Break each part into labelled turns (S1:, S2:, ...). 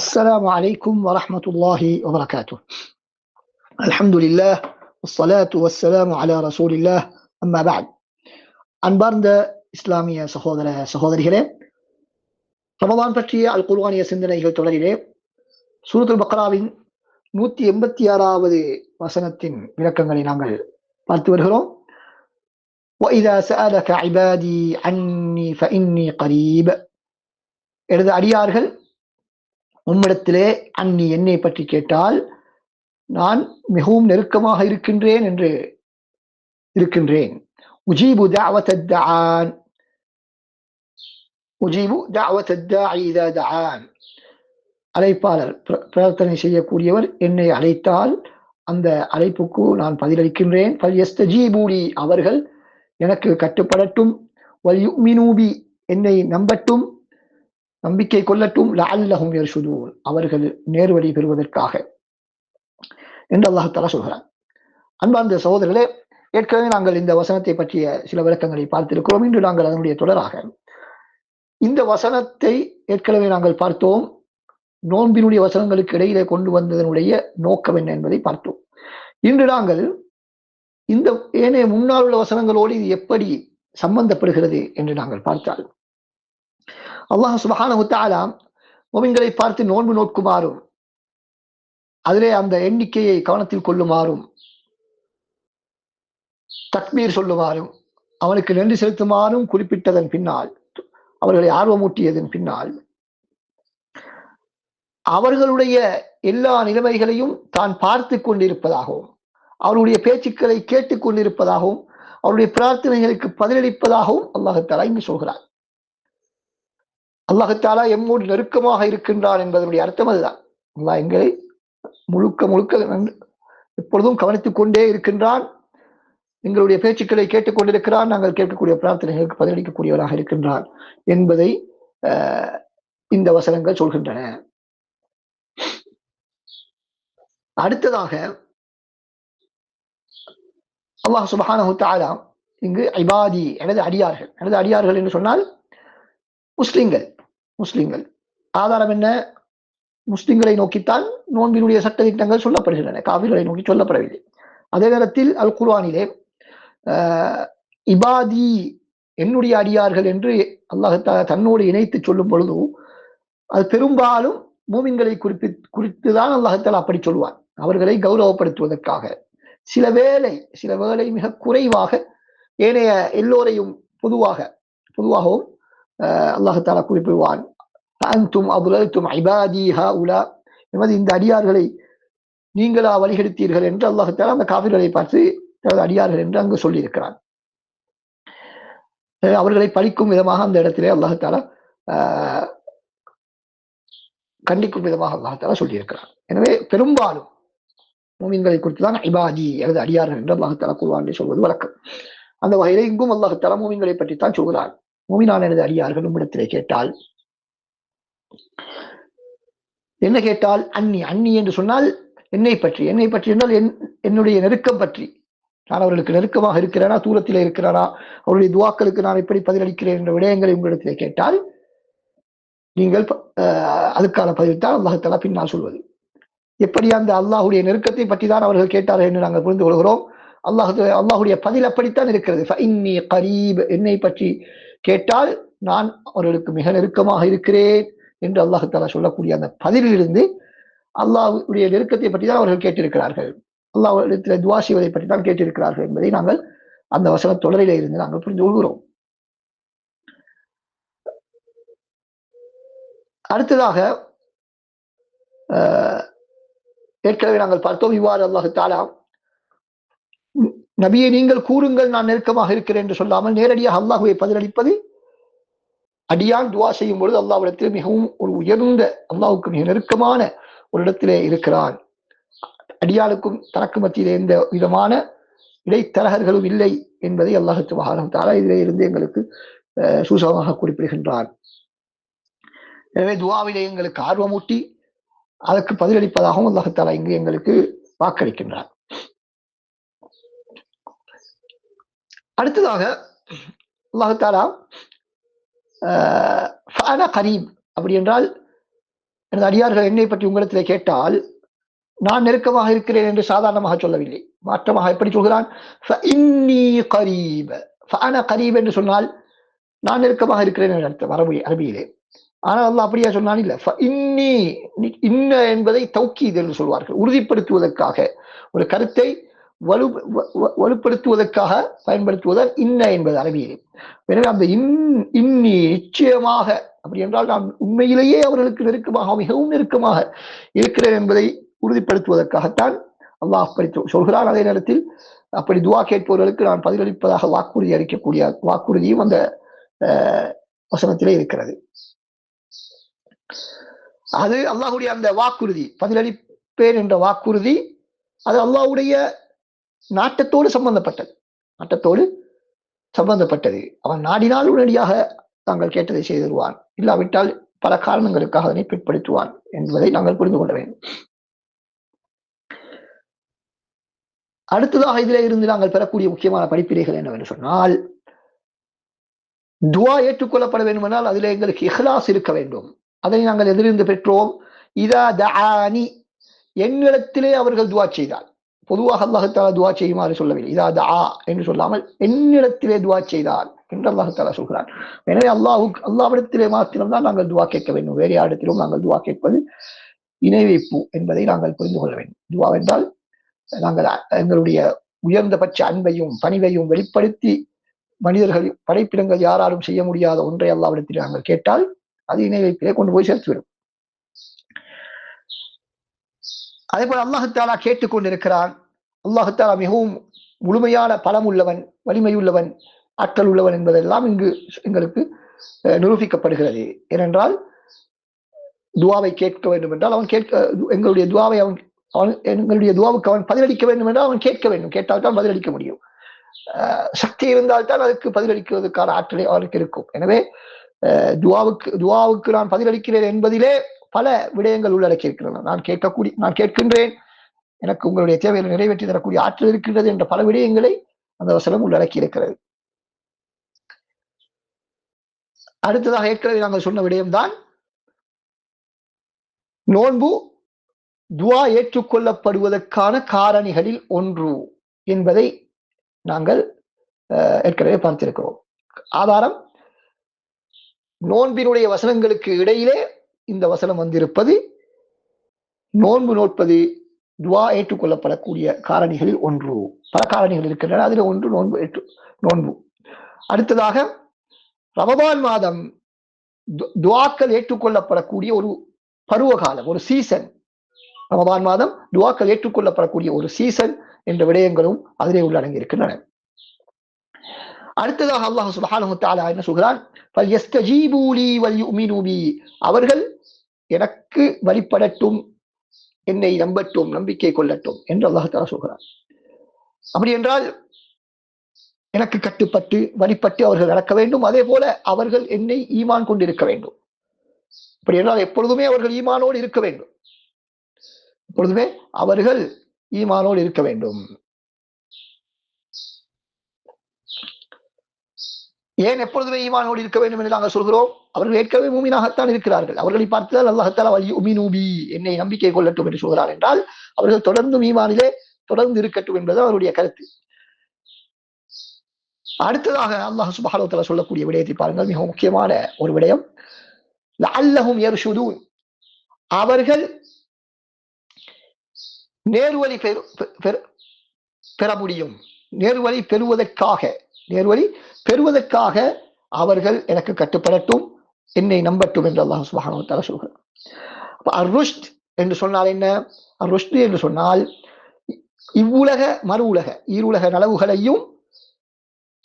S1: السلام عليكم ورحمة الله وبركاته الحمد لله والصلاة والسلام على رسول الله أما بعد அன்பார்ந்த இஸ்லாமிய சகோதர சகோதரிகளே ரமதான் பற்றிய அல் குர்ஆனிய சிந்தனைகள் தொடரிலே சூரத்துல் பக்ராவின் நூத்தி எண்பத்தி ஆறாவது வசனத்தின் விளக்கங்களை நாங்கள் பார்த்து வருகிறோம் وَإِذَا سَأَلَكَ عِبَادِي عَنِّي فَإِنِّي قَرِيبٌ எனது அடியார்கள் உம்மிடத்திலே அன்னி என்னை பற்றி கேட்டால் நான் மிகவும் நெருக்கமாக இருக்கின்றேன் என்று இருக்கின்றேன். உஜீபு தாவத் உஜீபு தாவத் அழைப்பாளர் பிர- பிரார்த்தனை செய்யக்கூடியவர் என்னை அழைத்தால் அந்த அழைப்புக்கு நான் பதிலளிக்கின்றேன். பல்யஸ்தஜீபூலி அவர்கள் எனக்கு கட்டுப்படட்டும். வல்யுமினூபி என்னை நம்பட்டும். நம்பிக்கை கொள்ளட்டும் லஅல்லஹும் யர்ஷுதூன். அவர்கள் நேர்வழி பெறுவதற்காக. என்று அல்லாஹ் தஆலா சொல்கிறார் அன்பார்ந்த சகோதரர்களே ஏற்கனவே நாங்கள் இந்த வசனத்தை பற்றிய சில விளக்கங்களை பார்த்திருக்கிறோம். இன்று நாங்கள் அதனுடைய தொடராக. இந்த வசனத்தை ஏற்கனவே நாங்கள் பார்த்தோம். நோன்பினுடைய வசனங்களுக்கு இடையிலே கொண்டு வந்ததனுடைய நோக்கம் என்ன என்பதை பார்த்தோம். இன்று நாங்கள் இந்த ஏனைய முன்னால் உள்ள வசனங்களோடு இது எப்படி சம்பந்தப்படுகிறது என்று நாங்கள் பார்த்தால் அல்லாஹ் சுபஹானஹு தஆலா பார்த்து நோன்பு நோக்குமாறும் அதிலே அந்த எண்ணிக்கையை கவனத்தில் கொள்ளுமாறும் தக்மீர் சொல்லுமாறும் அவனுக்கு நன்றி செலுத்துமாறும் குறிப்பிட்டதன் பின்னால் அவர்களை ஆர்வமூட்டியதன் பின்னால் அவர்களுடைய எல்லா நிலைமைகளையும் தான் பார்த்து கொண்டிருப்பதாகவும் அவருடைய பேச்சுக்களை கேட்டுக் கொண்டிருப்பதாகவும் அவருடைய பிரார்த்தனைகளுக்கு பதிலளிப்பதாகவும் அல்லாஹத்தாலா இங்கு சொல்கிறார் அல்லாஹத்தாலா எம்மோடு நெருக்கமாக இருக்கின்றான் என்பதனுடைய அர்த்தம் அதுதான். அல்லாஹ் எங்களை முழுக்க முழுக்க எப்பொழுதும் கவனித்துக் கொண்டே இருக்கின்றான். எங்களுடைய பேச்சுக்களை கேட்டுக்கொண்டிருக்கிறான் நாங்கள் கேட்கக்கூடிய பிரார்த்தனைகளுக்கு பதிலளிக்கக்கூடியவராக இருக்கின்றான் என்பதை இந்த வசனங்கள் சொல்கின்றன. அடுத்ததாக அல்லாஹ் சுபஹானஹு தாலா இங்கு ஐபாதி எனது அடியார்கள். எனது அடியார்கள் என்று சொன்னால் முஸ்லிம்கள். முஸ்லிம்கள். ஆதாரம் என்ன? முஸ்லிம்களை நோக்கித்தான் நோன்பினுடைய சட்டத்திட்டங்கள் சொல்லப்படுகின்றன. காவிர்களை நோக்கி சொல்லப்படவில்லை. அதே நேரத்தில் அல் குர்ஆனிலே ஆஹ், இபாதி என்னுடைய அடியார்கள் என்று அல்லாஹ் தன்னோடு இணைத்து சொல்லும் பொழுது அது பெரும்பாலும் மூமின்களை குறிப்பி குறித்துதான் அல்லாஹத்தால் அப்படி சொல்வார் அவர்களை கௌரவப்படுத்துவதற்காக. சில வேளை சில வேளை மிக குறைவாக ஏனைய எல்லோரையும் பொதுவாக பொதுவாகவும் Eh, அஹ், அல்லாஹத்தாலா குறிப்பிடுவான் அன்தும் அபுலத்தும் ஐபாதி உலா என்பது இந்த அடியார்களை நீங்களா வழிகெடுத்தீர்கள் என்று அல்லாஹத்தாலா அந்த காவிர்களை பார்த்து தனது அடியார்கள் என்று அங்கு சொல்லியிருக்கிறான் அவர்களை பழிக்கும் விதமாக அந்த இடத்திலே அல்லாஹத்தாலா ஆஹ், கண்டிக்கும் விதமாக அல்லாஹத்தாலா சொல்லியிருக்கிறான் எனவே பெரும்பாலும் மூமின்களை குறித்து தான் ஐபாதி எனது அடியார்கள் என்று அல்லாஹாலா கூறுவான் என்று சொல்வது வழக்கம். அந்த வகையிலே இங்கும் அல்லாஹத்தாலா மூமின்களை பற்றி தான் சொல்கிறார் மூமினான எனது அடியார்கள் உம்மிடத்திலே கேட்டால் என்ன கேட்டால்? அன்னி அன்னி என்று சொன்னால் என்னை பற்றி? என்னை பற்றி என்றால் என் என்னுடைய நெருக்கம் பற்றி. நான் அவர்களுக்கு நெருக்கமாக இருக்கிறேனா? தூரத்தில் இருக்கிறானா? அவருடைய துவாக்களுக்கு நான் எப்படி பதிலளிக்கிறேன் என்ற விடயங்களை உங்களிடத்திலே கேட்டால் நீங்கள் அதுக்கான பதில்தான் தான் பின்னால் சொல்வது. எப்படி அந்த அல்லாஹுடைய நெருக்கத்தை பற்றி தான் அவர்கள் கேட்டார்கள் என்று நாங்கள் புரிந்து கொள்கிறோம். அல்லாஹ் அல்லாஹுடைய பதில் அப்படித்தான் இருக்கிறது. என்னை பற்றி கேட்டால் நான் அவர்களுக்கு மிக நெருக்கமாக இருக்கிறேன் என்று அல்லாஹ் தாலா சொல்லக்கூடிய அந்த பதிலிலிருந்து அல்லாஹுடைய நெருக்கத்தை பற்றி தான் அவர்கள் கேட்டிருக்கிறார்கள். அல்லாஹிடத்தில் துவா செய்வதை பற்றி தான் கேட்டிருக்கிறார்கள் என்பதை நாங்கள் அந்த வசன தொடரில இருந்து நாங்கள் புரிந்து கொள்கிறோம். அடுத்ததாக ஏற்கனவே நாங்கள் பார்த்தோம் இவ்வாறு அல்லாஹ் தாலா நபியை நீங்கள் கூறுங்கள் நான் நெருக்கமாக இருக்கிறேன் என்று சொல்லாமல் நேரடியாக அல்லாஹுவை பதிலளிப்பது அடியான் துவா செய்யும் பொழுது அல்லாஹ்விடத்தில் மிகவும் ஒரு உயர்ந்த அல்லாஹ்வுக்கு மிக நெருக்கமான ஒரு இடத்திலே இருக்கிறான். அடியாளுக்கும் தனக்கு மத்தியிலே எந்த விதமான இடைத்தரகர்களும் இல்லை என்பதை அல்லாஹத்து சுபஹானஹு தாரா இதிலே இருந்து எங்களுக்கு சூசகமாக குறிப்பிடுகின்றான். எனவே துவாவிலே எங்களுக்கு ஆர்வமூட்டி அதற்கு பதிலளிப்பதாகவும் அல்லாஹத்தாலா இங்கு எங்களுக்கு வாக்களிக்கின்றார் அடுத்ததாக அல்லாஹாலா தாலா கரீம். கரீப் அப்படி என்றால் எனது அடியார்கள் என்னை பற்றி உங்களிடத்தில் கேட்டால் நான் நெருக்கமாக இருக்கிறேன் என்று சாதாரணமாக சொல்லவில்லை. மாற்றமாக எப்படி சொல்கிறான்? கரீப." ஃபஅன கரீப் என்று சொன்னால் நான் நெருக்கமாக இருக்கிறேன் என்று அர்த்தம் அரபி அரபியிலே. ஆனால் அல்லாஹ் அப்படியா சொன்னான்? இல்லை. இன்னி இன்ன என்பதை தௌக்கீது என்று சொல்வார்கள். உறுதிப்படுத்துவதற்காக. ஒரு கருத்தை வலு வ- வ- வலுப்படுத்துவதற்காக பயன்படுத்துவதால் இன்ன என்பது அரபியில் எனவே அந்த இன் இன்னி நிச்சயமாக அப்படி என்றால் நான் உண்மையிலேயே அவர்களுக்கு நெருக்கமாக மிகவும் நெருக்கமாக இருக்கிறேன் என்பதை உறுதிப்படுத்துவதற்காகத்தான் அல்லாஹ் அப்படி சொல்கிறான். அதே நேரத்தில் அப்படி துவா கேட்பவர்களுக்கு நான் பதிலளிப்பதாக வாக்குறுதி அளிக்கக்கூடிய வாக்குறுதியும் அந்த வசனத்திலே இருக்கிறது. அது அல்லாஹுடைய அந்த வாக்குறுதி. பதிலளிப்பேன் என்ற வாக்குறுதி அது அல்லாஹ்வுடைய நாட்டத்தோடு சம்பந்தப்பட்டது. நாட்டத்தோடு சம்பந்தப்பட்டது. அவன் நாடினால் உடனடியாக தாங்கள் கேட்டதை செய்திருவான். இல்லாவிட்டால் பல காரணங்களுக்காக அதனை பிற்படுத்துவான் என்பதை நாங்கள் புரிந்து கொள்ள வேண்டும். அடுத்ததாக இதிலே இருந்து நாங்கள் பெறக்கூடிய முக்கியமான படிப்பினைகள் என்னவென்று சொன்னால் துவா ஏற்றுக்கொள்ளப்பட வேண்டுமென்றால் அதில் எங்களுக்கு இஹ்லாஸ் இருக்க வேண்டும். அதை நாங்கள் எதிலிருந்து பெற்றோம்? இதா தானி எங்களிடத்திலே அவர்கள் துவா செய்தார். பொதுவாக அல்லாஹால துவா செய்யுமாறு சொல்லவில்லை. இதா தஆ என்று சொல்லாமல் என்னிடத்திலே துவா செய்தால் என்று அல்லாஹால சொல்கிறார் எனவே அல்லாஹுக்கு அல்லாவிடத்திலே மாத்திரம்தான் நாங்கள் துவா கேட்க வேண்டும். வேறு யாரிடத்திலும் நாங்கள் துவா கேட்பது இணை வைப்பு என்பதை நாங்கள் புரிந்து கொள்ள வேண்டும். துவா என்றால் நாங்கள் எங்களுடைய உயர்ந்தபட்ச அன்பையும் பணிவையும் வெளிப்படுத்தி மனிதர்கள் படைப்பிடங்கள் யாராலும் செய்ய முடியாத ஒன்றை அல்லாவிடத்தில் நாங்கள் கேட்டால் அது இணை வைப்பிலே கொண்டு போய் சேர்த்துவிடும். அதே போல அல்லாஹுத்தாலா கேட்டுக்கொண்டிருக்கிறான். அல்லாஹுத்தாலா மிகவும் முழுமையான பலம் உள்ளவன் வலிமையுள்ளவன் ஆற்றல் உள்ளவன் என்பதெல்லாம் இங்கு எங்களுக்கு நிரூபிக்கப்படுகிறது. ஏனென்றால் துவாவை கேட்க வேண்டும் என்றால் அவன் கேட்க எங்களுடைய துவாவை அவன் அவன் எங்களுடைய துவாவுக்கு அவன் பதிலளிக்க வேண்டும் என்றால் அவன் கேட்க வேண்டும். கேட்டால் தான் பதிலளிக்க முடியும். சக்தி சக்தி இருந்தால்தான் அதுக்கு பதிலளிக்கிறதுக்கான ஆற்றலை அவனுக்கு இருக்கும். எனவே துவாவுக்கு துவாவுக்கு நான் பதிலளிக்கிறேன் என்பதிலே பல விடயங்கள் உள்ளடக்கி இருக்கின்றன நான் கேட்கக்கூடிய நான் கேட்கின்றேன். எனக்கு உங்களுடைய தேவைகளை நிறைவேற்றி தரக்கூடிய ஆற்றல் இருக்கின்றது என்ற பல விடயங்களை அந்த வசனம் உள்ளடக்கி இருக்கிறது அடுத்ததாக ஏற்கனவே நாங்கள் சொன்ன விடயம்தான் நோன்பு துவா ஏற்றுக்கொள்ளப்படுவதற்கான காரணிகளில் ஒன்று என்பதை நாங்கள் அஹ், ஏற்கனவே பார்த்திருக்கிறோம். ஆதாரம் நோன்பினுடைய வசனங்களுக்கு இடையிலே இந்த வசனம் வந்திருப்பது நோன்பு நோட்பது துவா ஏற்றுக்கொள்ளப்படக்கூடிய காரணிகளில் ஒன்று. பல காரணிகள் இருக்கின்றன. அதில் ஒன்று நோன்பு ஏற்று நோன்பு. அடுத்ததாக ரமபான் மாதம் துவாக்கள் ஏற்றுக்கொள்ளப்படக்கூடிய ஒரு பருவ காலம் ஒரு சீசன் ரமபான் மாதம் துவாக்கள் ஏற்றுக்கொள்ளப்படக்கூடிய ஒரு சீசன் என்ற விடயங்களும் அதிலே உள்ளடங்கியிருக்கின்றன அடுத்ததாக அல்லாஹ் சுபஹானஹு தஆலா என்ன சொல்கிறான்? "ஃபல்யஸ்தஜீபூ லீ வல்யுமினூ பி." அவர்கள் எனக்கு வழிபடட்டும் என்னை நம்பட்டும் நம்பிக்கை கொள்ளட்டும் என்று அல்லாஹ் சொல்கிறார் அப்படி என்றால் எனக்கு கட்டுப்பட்டு வழிபட்டு அவர்கள் நடக்க வேண்டும். அதே போல அவர்கள் என்னை ஈமான் கொண்டிருக்க வேண்டும். அப்படி என்றால் எப்பொழுதுமே அவர்கள் ஈமானோடு இருக்க வேண்டும். எப்பொழுதுமே அவர்கள் ஈமானோடு இருக்க வேண்டும். ஏன் எப்பொழுதுமே ஈமானோடு இருக்க வேண்டும் என்று நாங்கள் சொல்கிறோம்? அவர்கள் ஏற்கனவே மூமினாகத்தான் இருக்கிறார்கள். அவர்களை பார்த்தால் அல்லாஹத்தாலா வலி உமினூபி என்னை நம்பிக்கை கொள்ளட்டும் என்று சொல்கிறார் என்றால் அவர்கள் தொடர்ந்து ஈமானிலே தொடர்ந்து இருக்கட்டும் என்பது அவருடைய கருத்து. அடுத்ததாக அல்லாஹ் சுப்ஹானஹு சொல்லக்கூடிய விடயத்தை பாருங்கள். மிக முக்கியமான ஒரு விடயம். அல்லஹும் யர்ஷுதூன். அவர்கள் நேர்வழி பெற முடியும். நேர்வழி பெறுவதற்காக நேர்வழி பெறுவதற்காக அவர்கள் எனக்கு கட்டுப்படட்டும் என்னை நம்பட்டும் என்று அல்லாஹ் சுப்ஹானஹு சொல்கிறார் அருஷ்ட் என்று சொன்னால் என்ன? அருஷ்ட் என்று சொன்னால் இவ்வுலக மறு உலக ஈருலக நலவுகளையும்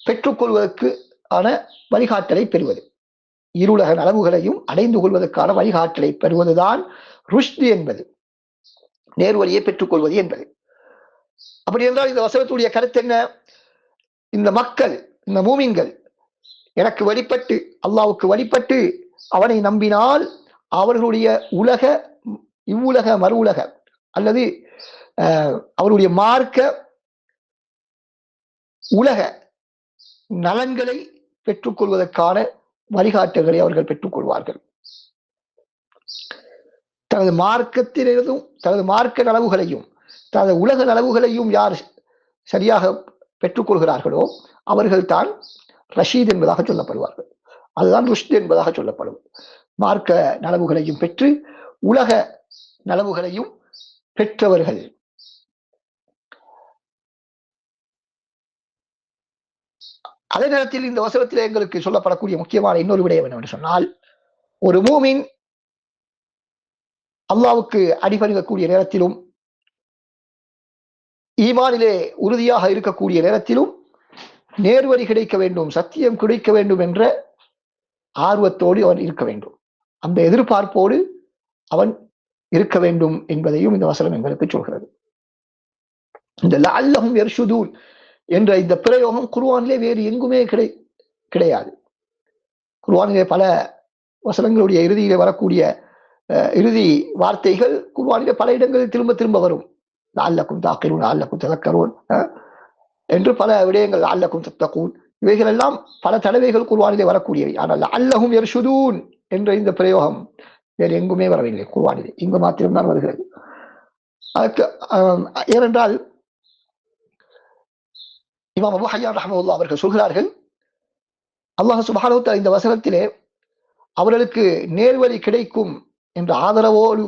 S1: பெற்றுக்கொள்வதற்கு ஆன வழிகாட்டலை பெறுவது. இருளக நலவுகளையும் அடைந்து கொள்வதற்கான வழிகாட்டலை பெறுவதுதான் ருஷ்டி என்பது. நேர்வழியை பெற்றுக்கொள்வது என்பது. அப்படி என்றால் இந்த வசனத்துடைய கருத்து என்ன? இந்த மக்கள் இந்த மூமின்கள் எனக்கு வழிபட்டு அல்லாவுக்கு வழிபட்டு அவனை நம்பினால் அவர்களுடைய உலக இவ்வுலக மறு உலக அல்லது அவருடைய மார்க்க உலக நலன்களை பெற்றுக்கொள்வதற்கான வழிகாட்டுகளை அவர்கள் பெற்றுக்கொள்வார்கள். தனது மார்க்கத்திலிருந்தும் தனது மார்க்க நலவுகளையும் தனது உலக நலவுகளையும் யார் சரியாக பெற்றுக்கொள்கிறார்களோ அவர்கள் தான் ரஷீத் என்பதாக சொல்லப்படுவார்கள். அதுதான் ருஷ்த் என்பதாக சொல்லப்படும். மார்க்க நலவுகளையும் பெற்று உலக நலவுகளையும் பெற்றவர்கள். அதே நேரத்தில் இந்த வசனத்தில் எங்களுக்கு சொல்லப்படக்கூடிய முக்கியமான இன்னொரு விடயம் என்னவென்று சொன்னால் ஒரு மூமின் அல்லாவுக்கு அடிபணிகக்கூடிய நேரத்திலும் ஈமானிலே உறுதியாக இருக்கக்கூடிய நேரத்திலும் நேர்வழி கிடைக்க வேண்டும் சத்தியம் கிடைக்க வேண்டும் என்ற ஆர்வத்தோடு அவன் இருக்க வேண்டும். அந்த எதிர்பார்ப்போடு அவன் இருக்க வேண்டும் என்பதையும் இந்த வசனம் எங்களுக்கு சொல்கிறது. இந்த லல்லஹும் எர்ஷுதூன் என்ற இந்த பிரயோகம் குர்வானிலே வேறு எங்குமே கிடை கிடையாது. குர்வானிலே பல வசனங்களுடைய இறுதியிலே வரக்கூடிய இறுதி வார்த்தைகள் குர்வானிலே பல இடங்களில் திரும்ப திரும்ப வரும். அல்லக்கும் தாக்கிலும் அல்லக்கும் ததக்கரும் என்று பல விடயங்கள் அல்லக்கும் தத்தக்கூன் இவைகள் எல்லாம் பல தடவைகள் குர்வானிலே வரக்கூடியவை. ஆனால் அல்லஹும் எர்ஷுதூன் என்ற இந்த பிரயோகம் வேறு எங்குமே வரவில்லை குர்வானிலே இங்கு மாத்திரம்தான் வருகிறது. அதற்கு ஏனென்றால் இமாம் அபு ஹையான் ரஹமுல்லா அவர்கள் சொல்கிறார்கள் அல்லாஹ் சுபானோத்த இந்த வசனத்திலே அவர்களுக்கு நேர்வழி கிடைக்கும் என்ற ஆதரவோடு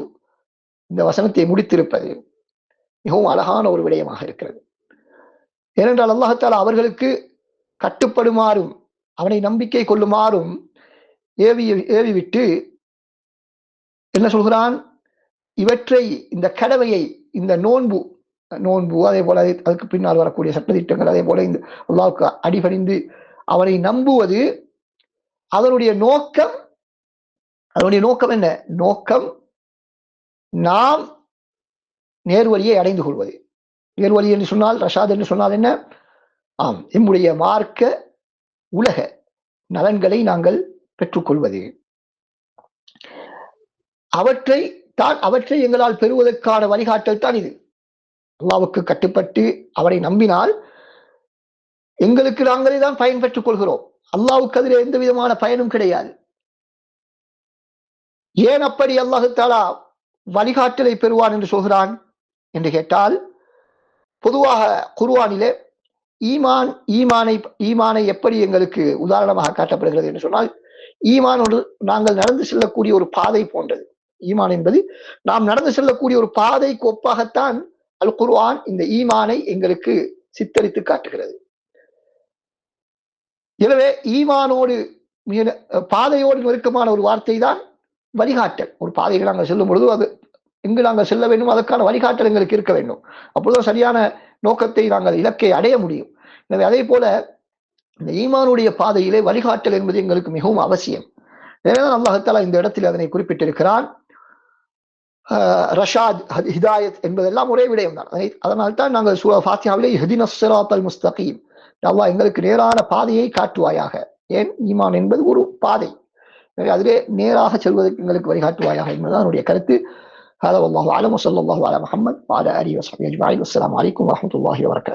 S1: இந்த வசனத்தை முடித்திருப்பது. மிகவும் அழகான ஒரு விடயமாக இருக்கிறது. ஏனென்றால் அல்லாஹால அவர்களுக்கு கட்டுப்படுமாறும் அவனை நம்பிக்கை கொள்ளுமாறும் ஏவி ஏவி விட்டு என்ன சொல்கிறான்? இவற்றை இந்த கடமையை இந்த நோன்பு நோன்பு அதே போல அதுக்கு பின்னால் வரக்கூடிய சட்டத்திட்டங்கள் அதே போல இந்த அல்லாவுக்கு அடிபணிந்து அவனை நம்புவது அதனுடைய நோக்கம் அதனுடைய நோக்கம் என்ன? நோக்கம் நாம் நேர்வழியை அடைந்து கொள்வது. நேர்வழி என்று சொன்னால் ரஷாத் என்று சொன்னால் என்ன? ஆம் எம்முடைய மார்க்க உலக நலன்களை நாங்கள் பெற்றுக்கொள்வது. அவற்றை தான் அவற்றை எங்களால் பெறுவதற்கான வழிகாட்டல் தான் இது. அல்லாவுக்கு கட்டுப்பட்டு அவரை நம்பினால் எங்களுக்கு நாங்களே தான் பயன் பெற்றுக் கொள்கிறோம் அல்லாவுக்கு அதில் எந்த விதமான பயனும் கிடையாது. ஏன் அப்படி அல்லாஹு தாலா வழிகாட்டலை பெறுவான் என்று சொல்கிறான்? என்று கேட்டால் பொதுவாக குருவானிலே ஈமான் ஈமானை ஈமானை எப்படி எங்களுக்கு உதாரணமாக காட்டப்படுகிறது என்று சொன்னால் ஈமானோடு நாங்கள் நடந்து செல்லக்கூடிய ஒரு பாதை போன்றது. ஈமான் என்பது நாம் நடந்து செல்லக்கூடிய ஒரு பாதைக்கு ஒப்பாகத்தான் அல் குர்வான் இந்த ஈமானை எங்களுக்கு சித்தரித்து காட்டுகிறது. எனவே ஈமானோடு பாதையோடு நெருக்கமான ஒரு வார்த்தை தான் வழிகாட்டல். ஒரு பாதையை நாங்கள் செல்லும் பொழுது அது எங்கு நாங்கள் செல்ல வேண்டும். அதற்கான வழிகாட்டல் எங்களுக்கு இருக்க வேண்டும். அப்பொழுதுதான் சரியான நோக்கத்தை நாங்கள் இலக்கை அடைய முடியும். எனவே அதே போல இந்த ஈமானுடைய பாதையிலே வழிகாட்டல் என்பது எங்களுக்கு மிகவும் அவசியம். எனவேதான் அல்லாஹத்தாலா இந்த இடத்தில் அதனை குறிப்பிட்டிருக்கிறான். ரஷாத் ஹிதாயத் என்பதெல்லாம் ஒரே விடயம் தான் அதனால் தான் நாங்கள் சூழ ஃபாத்தியாவிலே ஹிதினஸ்ராத்தல் முஸ்தகீம். அல்லாஹ் எங்களுக்கு நேரான பாதையை காட்டுவாயாக. ஏன்? ஈமான் என்பது ஒரு பாதை. எனவே அதிலே நேராக செல்வதற்கு எங்களுக்கு வழிகாட்டுவாயாக என்பதுதான் என்னுடைய கருத்து. هذا والله أعلم وصلى الله على محمد وعلى آله وصحبه أجمعين. والسلام عليكم ورحمة الله وبركاته.